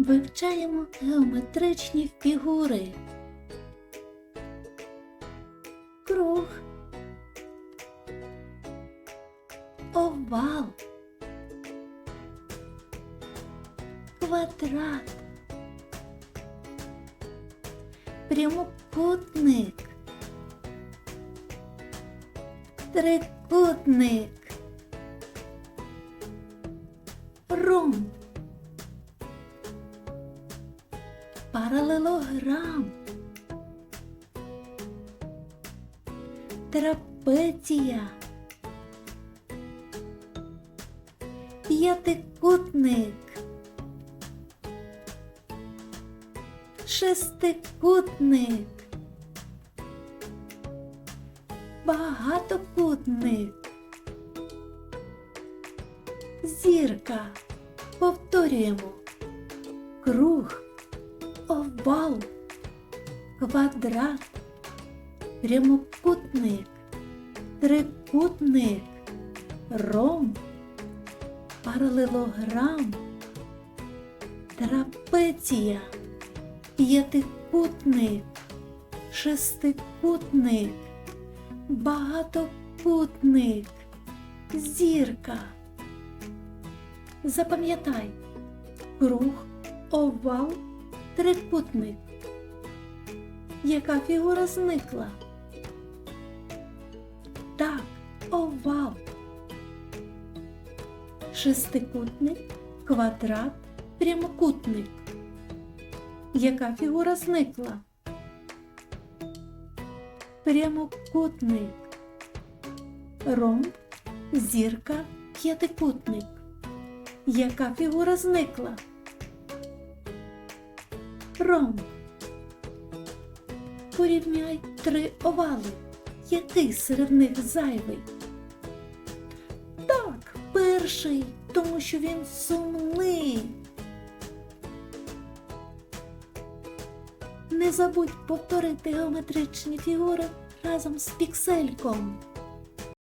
Вивчаємо геометричні фігури. Круг. Овал. Квадрат. Прямокутник. Трикутник. Ромб. Паралелограм. Трапеція. П'ятикутник. Шестикутник. Багатокутник. Зірка. Повторюємо. Круг, овал, квадрат, прямокутник, трикутник, ромб, паралелограм, трапеція, п'ятикутник, шестикутник, багатокутник, зірка. Запам'ятай круг, овал, трикутник. Яка фігура зникла? Так, овал. Шестикутник, квадрат, прямокутник. Яка фігура зникла? Прямокутник. Ромб, зірка, п'ятикутник. Яка фігура зникла? Ромб. Порівняй три овали. Який серед них зайвий? Так, перший, тому що він сумний. Не забудь повторити геометричні фігури разом з піксельком.